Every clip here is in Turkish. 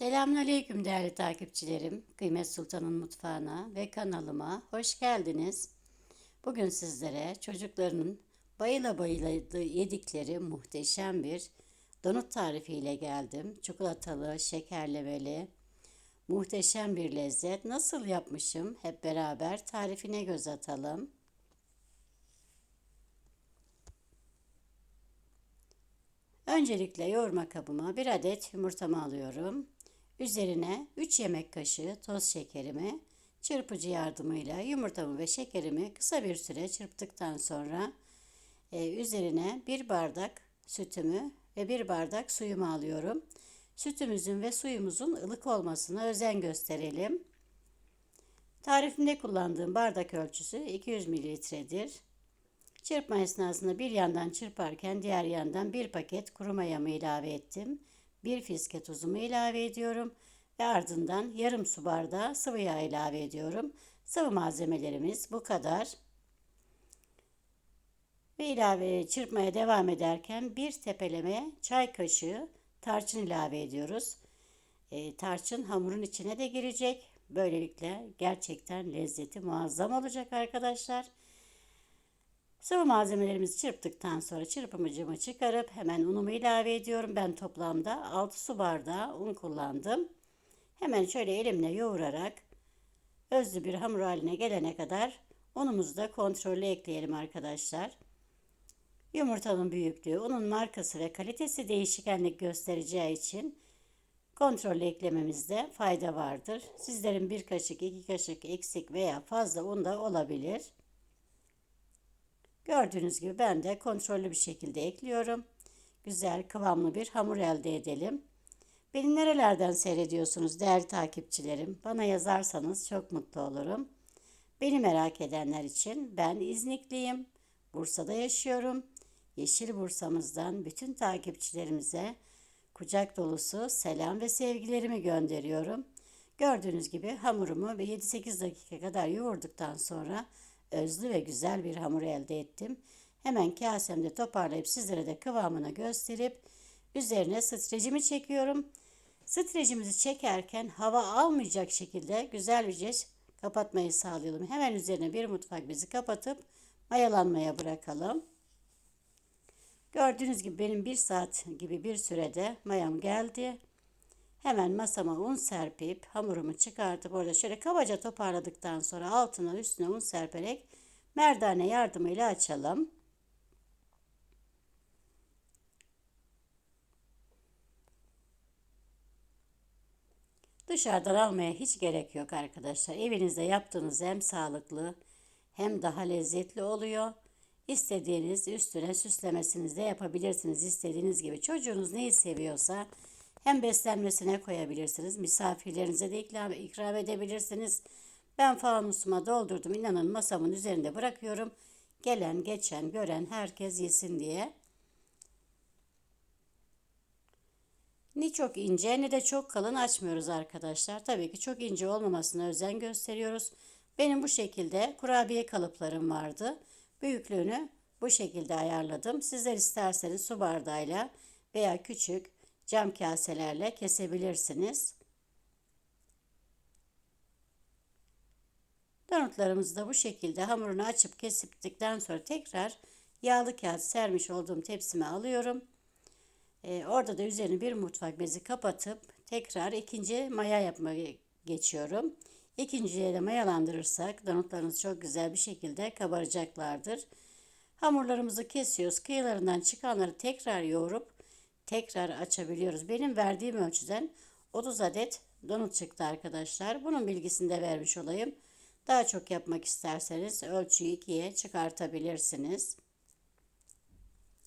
Selamünaleyküm değerli takipçilerim. Kıymet Sultan'ın mutfağına ve kanalıma hoş geldiniz. Bugün sizlere çocuklarının bayıla bayıla yedikleri muhteşem bir donut tarifiyle geldim. Çikolatalı, şekerlemeli, muhteşem bir lezzet. Nasıl yapmışım? Hep beraber tarifine göz atalım. Öncelikle yoğurma kabıma bir adet yumurtamı alıyorum. Üzerine 3 yemek kaşığı toz şekerimi çırpıcı yardımıyla yumurtamı ve şekerimi kısa bir süre çırptıktan sonra e, üzerine bir bardak sütümü ve bir bardak suyumu alıyorum. Sütümüzün ve suyumuzun ılık olmasına özen gösterelim. Tarifimde kullandığım bardak ölçüsü 200 mililitredir. Çırpma esnasında bir yandan çırparken diğer yandan bir paket kuru mayamı ilave ettim. Bir fiske tuzumu ilave ediyorum ve ardından yarım su bardağı sıvı yağ ilave ediyorum. Sıvı malzemelerimiz bu kadar. Ve ilave çırpmaya devam ederken bir tepeleme çay kaşığı tarçın ilave ediyoruz. E, tarçın hamurun içine de girecek. Böylelikle gerçekten lezzeti muazzam olacak arkadaşlar. Sıvı malzemelerimizi çırptıktan sonra çırpımıcımı çıkarıp hemen unumu ilave ediyorum. Ben toplamda 6 su bardağı un kullandım. Hemen şöyle elimle yoğurarak özlü bir hamur haline gelene kadar unumuzu da kontrollü ekleyelim arkadaşlar. Yumurtanın büyüklüğü, unun markası ve kalitesi değişkenlik göstereceği için kontrollü eklememizde fayda vardır. Sizlerin bir kaşık, iki kaşık eksik veya fazla un da olabilir. Gördüğünüz gibi ben de kontrollü bir şekilde ekliyorum. Güzel kıvamlı bir hamur elde edelim. Beni nerelerden seyrediyorsunuz değerli takipçilerim? Bana yazarsanız çok mutlu olurum. Beni merak edenler için ben İznikliyim. Bursa'da yaşıyorum. Yeşil Bursa'mızdan bütün takipçilerimize kucak dolusu selam ve sevgilerimi gönderiyorum. Gördüğünüz gibi hamurumu 7-8 dakika kadar yoğurduktan sonra özlü ve güzel bir hamur elde ettim. Hemen kasemde toparlayıp sizlere de kıvamını gösterip üzerine strecimi çekiyorum. Strecimizi çekerken hava almayacak şekilde güzel bir kapatmayı sağlayalım. Hemen üzerine bir mutfak bezi kapatıp mayalanmaya bırakalım. Gördüğünüz gibi benim bir saat gibi bir sürede mayam geldi. Hemen masama un serpip hamurumu çıkartıp orada şöyle kabaca toparladıktan sonra altına üstüne un serperek merdane yardımıyla açalım. Dışarıdan almaya hiç gerek yok arkadaşlar. Evinizde yaptığınız hem sağlıklı hem daha lezzetli oluyor. İstediğiniz üstüne süslemesini de yapabilirsiniz. İstediğiniz gibi çocuğunuz neyi seviyorsa hem beslenmesine koyabilirsiniz. Misafirlerinize de ikram, ikram edebilirsiniz. Ben fanusuma doldurdum. İnanın masamın üzerinde bırakıyorum. Gelen, geçen, gören herkes yesin diye. Ni çok ince ne de çok kalın açmıyoruz arkadaşlar. Tabii ki çok ince olmamasına özen gösteriyoruz. Benim bu şekilde kurabiye kalıplarım vardı. Büyüklüğünü bu şekilde ayarladım. Sizler isterseniz su bardağıyla veya küçük cam kaselerle kesebilirsiniz. Donutlarımızı da bu şekilde hamurunu açıp kesiptikten sonra tekrar yağlı kağıt sermiş olduğum tepsime alıyorum. Ee, orada da üzerine bir mutfak bezi kapatıp tekrar ikinci maya yapmaya geçiyorum. İkinciye de mayalandırırsak donutlarımız çok güzel bir şekilde kabaracaklardır. Hamurlarımızı kesiyoruz. Kıyılarından çıkanları tekrar yoğurup tekrar açabiliyoruz. Benim verdiğim ölçüden 30 adet donut çıktı arkadaşlar. Bunun bilgisini de vermiş olayım. Daha çok yapmak isterseniz ölçüyü ikiye çıkartabilirsiniz.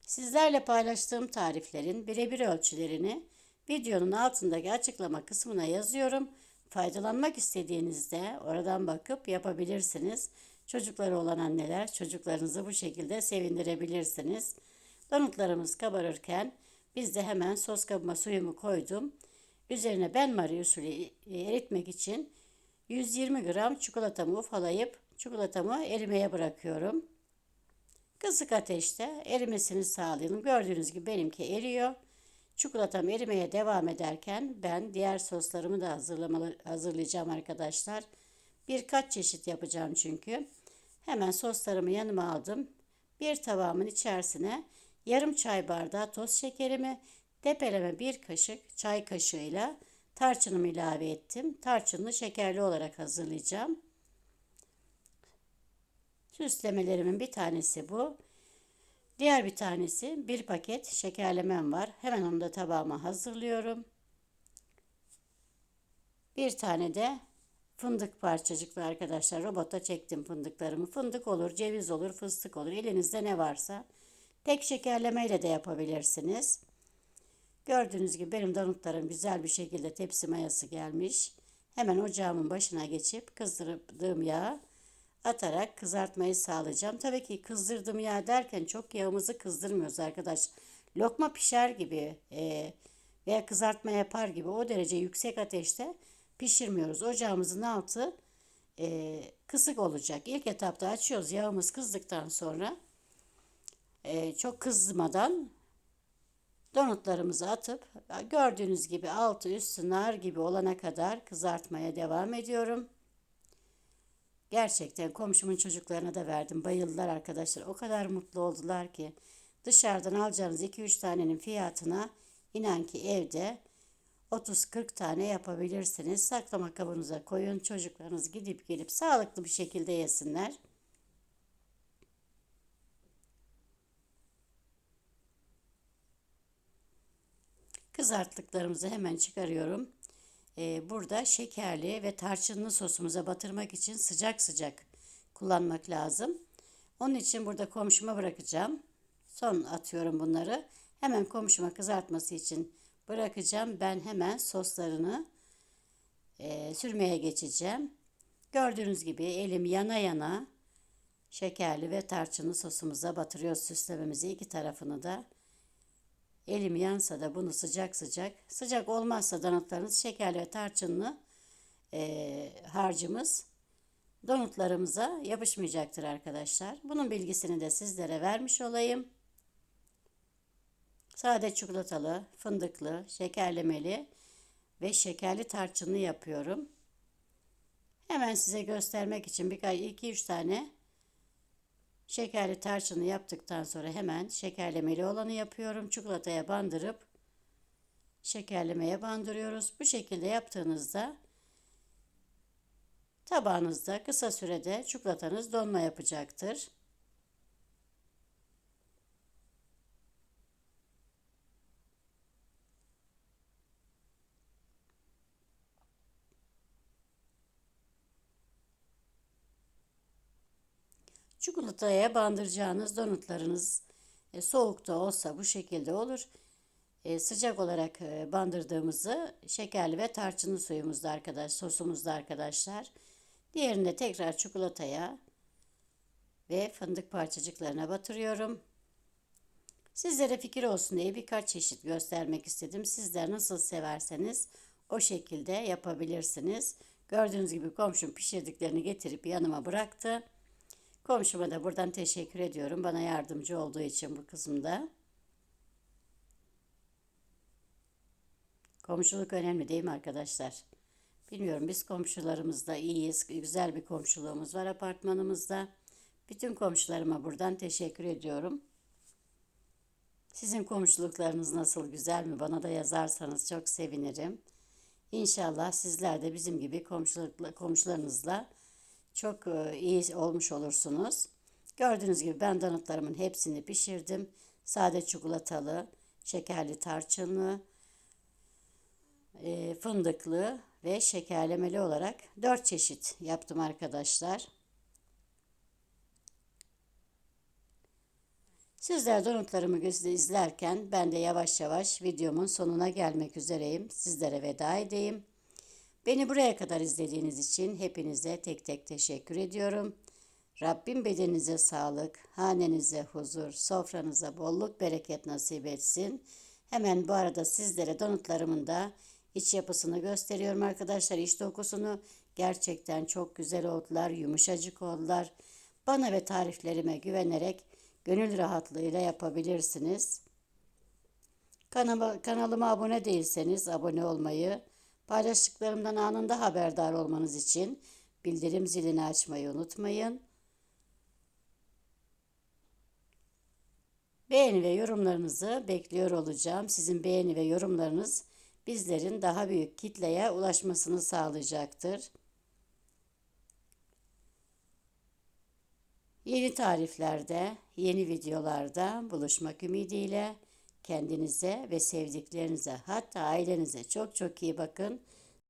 Sizlerle paylaştığım tariflerin birebir ölçülerini videonun altındaki açıklama kısmına yazıyorum. Faydalanmak istediğinizde oradan bakıp yapabilirsiniz. Çocukları olan anneler çocuklarınızı bu şekilde sevindirebilirsiniz. Donutlarımız kabarırken biz de hemen sos kabıma suyumu koydum. Üzerine ben Marie usulü eritmek için 120 gram çikolatamı ufalayıp çikolatamı erimeye bırakıyorum. Kısık ateşte erimesini sağlayalım. Gördüğünüz gibi benimki eriyor. Çikolatam erimeye devam ederken ben diğer soslarımı da hazırlayacağım arkadaşlar. Birkaç çeşit yapacağım çünkü. Hemen soslarımı yanıma aldım. Bir tabağımın içerisine yarım çay bardağı toz şekerimi, depeleme bir kaşık çay kaşığıyla tarçınımı ilave ettim. Tarçınlı şekerli olarak hazırlayacağım. Süslemelerimin bir tanesi bu. Diğer bir tanesi bir paket şekerlemem var. Hemen onu da tabağıma hazırlıyorum. Bir tane de fındık parçacıklı arkadaşlar. Robota çektim fındıklarımı. Fındık olur, ceviz olur, fıstık olur. Elinizde ne varsa. Tek şekerlemeyle de yapabilirsiniz. Gördüğünüz gibi benim donutlarım güzel bir şekilde tepsi mayası gelmiş. Hemen ocağımın başına geçip kızdırdığım yağı atarak kızartmayı sağlayacağım. Tabii ki kızdırdığım yağ derken çok yağımızı kızdırmıyoruz arkadaş. Lokma pişer gibi e, veya kızartma yapar gibi o derece yüksek ateşte pişirmiyoruz. Ocağımızın altı e, kısık olacak. İlk etapta açıyoruz yağımız kızdıktan sonra e, çok kızmadan donutlarımızı atıp gördüğünüz gibi altı üstü nar gibi olana kadar kızartmaya devam ediyorum. Gerçekten komşumun çocuklarına da verdim. Bayıldılar arkadaşlar. O kadar mutlu oldular ki. Dışarıdan alacağınız 2-3 tanenin fiyatına inan ki evde 30-40 tane yapabilirsiniz. Saklama kabınıza koyun. Çocuklarınız gidip gelip sağlıklı bir şekilde yesinler. Kızarttıklarımızı hemen çıkarıyorum. Ee, burada şekerli ve tarçınlı sosumuza batırmak için sıcak sıcak kullanmak lazım. Onun için burada komşuma bırakacağım. Son atıyorum bunları. Hemen komşuma kızartması için bırakacağım. Ben hemen soslarını e, sürmeye geçeceğim. Gördüğünüz gibi elim yana yana şekerli ve tarçınlı sosumuza batırıyoruz süslememizi iki tarafını da. Elim yansa da bunu sıcak sıcak, sıcak olmazsa donutlarınız şekerli ve tarçınlı e, harcımız donutlarımıza yapışmayacaktır arkadaşlar. Bunun bilgisini de sizlere vermiş olayım. Sade çikolatalı, fındıklı, şekerlemeli ve şekerli tarçınlı yapıyorum. Hemen size göstermek için birkaç 2-3 tane Şekerli tarçını yaptıktan sonra hemen şekerlemeli olanı yapıyorum. Çikolataya bandırıp şekerlemeye bandırıyoruz. Bu şekilde yaptığınızda tabağınızda kısa sürede çikolatanız donma yapacaktır. Çikolataya bandıracağınız donutlarınız e, soğukta olsa bu şekilde olur. E, sıcak olarak e, bandırdığımızı şekerli ve tarçınlı suyumuzda arkadaş, sosumuzda arkadaşlar. Diğerini tekrar çikolataya ve fındık parçacıklarına batırıyorum. Sizlere fikir olsun diye birkaç çeşit göstermek istedim. Sizler nasıl severseniz o şekilde yapabilirsiniz. Gördüğünüz gibi komşum pişirdiklerini getirip yanıma bıraktı. Komşuma da buradan teşekkür ediyorum. Bana yardımcı olduğu için bu kısımda. Komşuluk önemli değil mi arkadaşlar? Bilmiyorum biz komşularımızda iyiyiz. Güzel bir komşuluğumuz var apartmanımızda. Bütün komşularıma buradan teşekkür ediyorum. Sizin komşuluklarınız nasıl güzel mi? Bana da yazarsanız çok sevinirim. İnşallah sizler de bizim gibi komşularınızla çok e, iyi olmuş olursunuz. Gördüğünüz gibi ben donutlarımın hepsini pişirdim. Sade çikolatalı, şekerli tarçınlı, e, fındıklı ve şekerlemeli olarak 4 çeşit yaptım arkadaşlar. Sizler donutlarımı izlerken ben de yavaş yavaş videomun sonuna gelmek üzereyim. Sizlere veda edeyim. Beni buraya kadar izlediğiniz için hepinize tek tek teşekkür ediyorum. Rabbim bedeninize sağlık, hanenize huzur, sofranıza bolluk bereket nasip etsin. Hemen bu arada sizlere donutlarımın da iç yapısını gösteriyorum arkadaşlar. İç dokusunu gerçekten çok güzel oldular, yumuşacık oldular. Bana ve tariflerime güvenerek gönül rahatlığıyla yapabilirsiniz. Kanalıma, kanalıma abone değilseniz abone olmayı, paylaştıklarımdan anında haberdar olmanız için bildirim zilini açmayı unutmayın. Beğeni ve yorumlarınızı bekliyor olacağım. Sizin beğeni ve yorumlarınız bizlerin daha büyük kitleye ulaşmasını sağlayacaktır. Yeni tariflerde, yeni videolarda buluşmak ümidiyle kendinize ve sevdiklerinize hatta ailenize çok çok iyi bakın.